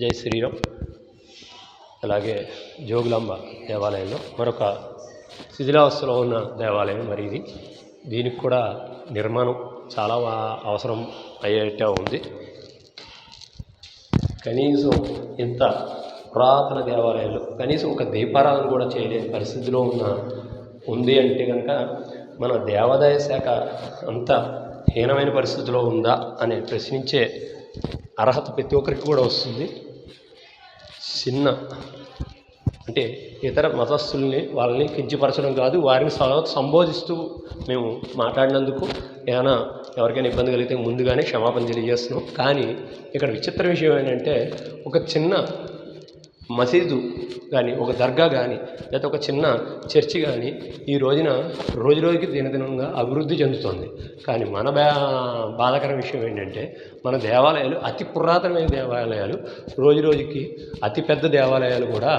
జై శ్రీరామ్. అలాగే జోగులాంబ దేవాలయంలో మరొక శిథిలావస్థలో ఉన్న దేవాలయం మరి ఇది. దీనికి కూడా నిర్మాణం చాలా అవసరం అయ్యేట ఉంది. కనీసం ఇంత పురాతన దేవాలయాలు కనీసం ఒక దీపారాధన కూడా చేయలేని పరిస్థితిలో ఉన్న ఉంది అంటే కనుక మన దేవాదాయ శాఖ అంత హీనమైన పరిస్థితిలో ఉందా అని ప్రశ్నించే అర్హత ప్రతి ఒక్కరికి కూడా వస్తుంది. చిన్న అంటే ఇతర మతస్థుల్ని వాళ్ళని కించపరచడం కాదు వారిని సంబోధిస్తూ మేము మాట్లాడినందుకు ఏమైనా ఎవరికైనా ఇబ్బంది కలిగితే ముందుగానే క్షమాపణ తెలియజేస్తున్నాం. కానీ ఇక్కడ విచిత్ర విషయం ఏంటంటే ఒక చిన్న మసీదు కానీ ఒక దర్గా కానీ లేదా ఒక చిన్న చర్చి కానీ ఈ రోజున రోజు రోజుకి దినదినంగా అభివృద్ధి చెందుతుంది. కానీ మన బా బాధాకర విషయం ఏంటంటే మన దేవాలయాలు అతి పురాతనమైన దేవాలయాలు రోజు రోజుకి అతి పెద్ద దేవాలయాలు కూడా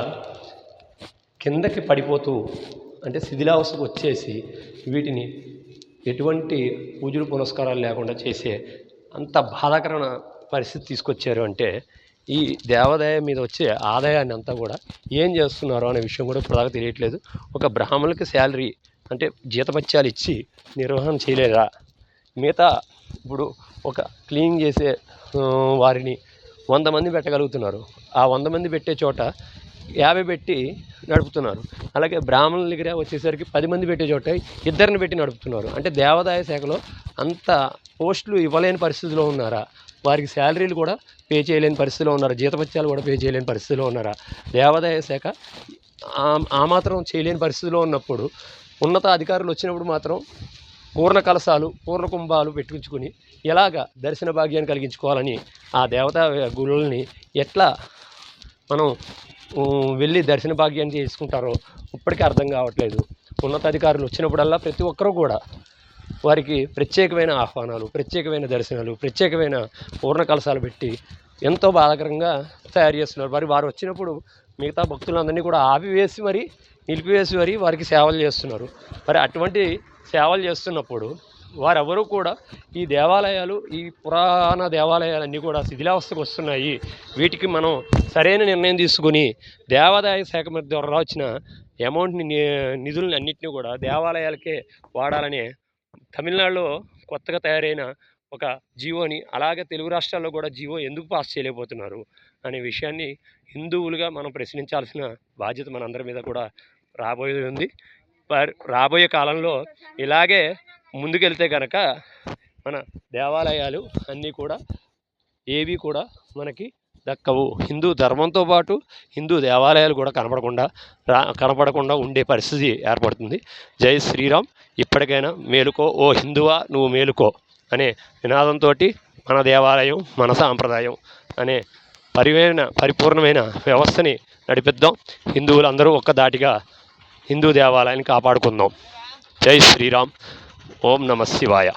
కిందకి పడిపోతూ అంటే శిథిలావస్థకు వచ్చేసి వీటిని ఎటువంటి పూజలు పునస్కారాలు లేకుండా చేసే అంత బాధాకరమైన పరిస్థితి తీసుకొచ్చారు అంటే ఈ దేవాదాయం మీద వచ్చే ఆదాయాన్ని అంతా కూడా ఏం చేస్తున్నారు అనే విషయం కూడా ఇప్పుడు దాకా తెలియట్లేదు. ఒక బ్రాహ్మణులకి శాలరీ అంటే జీతపత్యాలు ఇచ్చి నిర్వహణ చేయలేదా మిగతా ఇప్పుడు ఒక క్లీన్ చేసే వారిని వంద మంది పెట్టగలుగుతున్నారు. ఆ వంద మంది పెట్టే చోట యాభై పెట్టి నడుపుతున్నారు. అలాగే బ్రాహ్మణుల దగ్గర వచ్చేసరికి పది మంది పెట్టే చోట ఇద్దరిని పెట్టి నడుపుతున్నారు. అంటే దేవాదాయ శాఖలో అంత పోస్టులు ఇవ్వలేని పరిస్థితిలో ఉన్నారా? వారికి శాలరీలు కూడా పే చేయలేని పరిస్థితిలో ఉన్నారా? జీతపత్యాలు కూడా పే చేయలేని పరిస్థితిలో ఉన్నారా? దేవాదాయ శాఖ ఆ- మాత్రం చేయలేని పరిస్థితిలో ఉన్నప్పుడు ఉన్నత అధికారులు వచ్చినప్పుడు మాత్రం పూర్ణ కలశాలు పూర్ణ కుంభాలు పెట్టించుకుని ఎలాగ దర్శన భాగ్యాన్ని కలిగించుకోవాలని ఆ దేవతా గురువుల్ని ఎట్లా మనం వెళ్ళి దర్శన భాగ్యాన్ని చేసుకుంటారో ఇప్పటికీ అర్థం కావట్లేదు. ఉన్నతాధికారులు వచ్చినప్పుడల్లా ప్రతి ఒక్కరూ కూడా వారికి ప్రత్యేకమైన ఆహ్వానాలు ప్రత్యేకమైన దర్శనాలు ప్రత్యేకమైన పూర్ణ కలశాలు పెట్టి ఎంతో బాధాకరంగా తయారు చేస్తున్నారు. మరి వారు వచ్చినప్పుడు మిగతా భక్తులందరినీ కూడా ఆపివేసి మరి నిలిపివేసి మరి వారికి సేవలు చేస్తున్నారు. మరి అటువంటి సేవలు చేస్తున్నప్పుడు వారెవరూ కూడా ఈ దేవాలయాలు ఈ పురాణ దేవాలయాలన్నీ కూడా శిథిలావస్థకు వస్తున్నాయి. వీటికి మనం సరైన నిర్ణయం తీసుకుని దేవాదాయ శాఖ ద్వారా వచ్చిన అమౌంట్ని నిధులను నిధులని అన్నింటినీ కూడా దేవాలయాలకే వాడాలనే తమిళనాడులో కొత్తగా తయారైన ఒక జీవోని అలాగే తెలుగు రాష్ట్రాల్లో కూడా జీవో ఎందుకు పాస్ చేయలేకపోతున్నారు అనే విషయాన్ని హిందువులుగా మనం ప్రశ్నించాల్సిన బాధ్యత మనందరి మీద కూడా రాబోయే ఉంది. రాబోయే కాలంలో ఇలాగే ముందుకెళ్తే కనుక మన దేవాలయాలు అన్నీ కూడా ఏవి కూడా మనకి దక్కవు. హిందూ ధర్మంతో పాటు హిందూ దేవాలయాలు కూడా కనపడకుండా రా కనపడకుండా ఉండే పరిస్థితి ఏర్పడుతుంది. జై శ్రీరామ్. ఇప్పటికైనా మేలుకో. ఓ హిందువా నువ్వు మేలుకో అనే నినాదంతో మన దేవాలయం మన సాంప్రదాయం అనే పరిమైన పరిపూర్ణమైన వ్యవస్థని నడిపిద్దాం. హిందువులందరూ ఒక్క దాటిగా హిందూ దేవాలయాన్ని కాపాడుకుందాం. జై శ్రీరామ్. ఓం నమ శివాయ.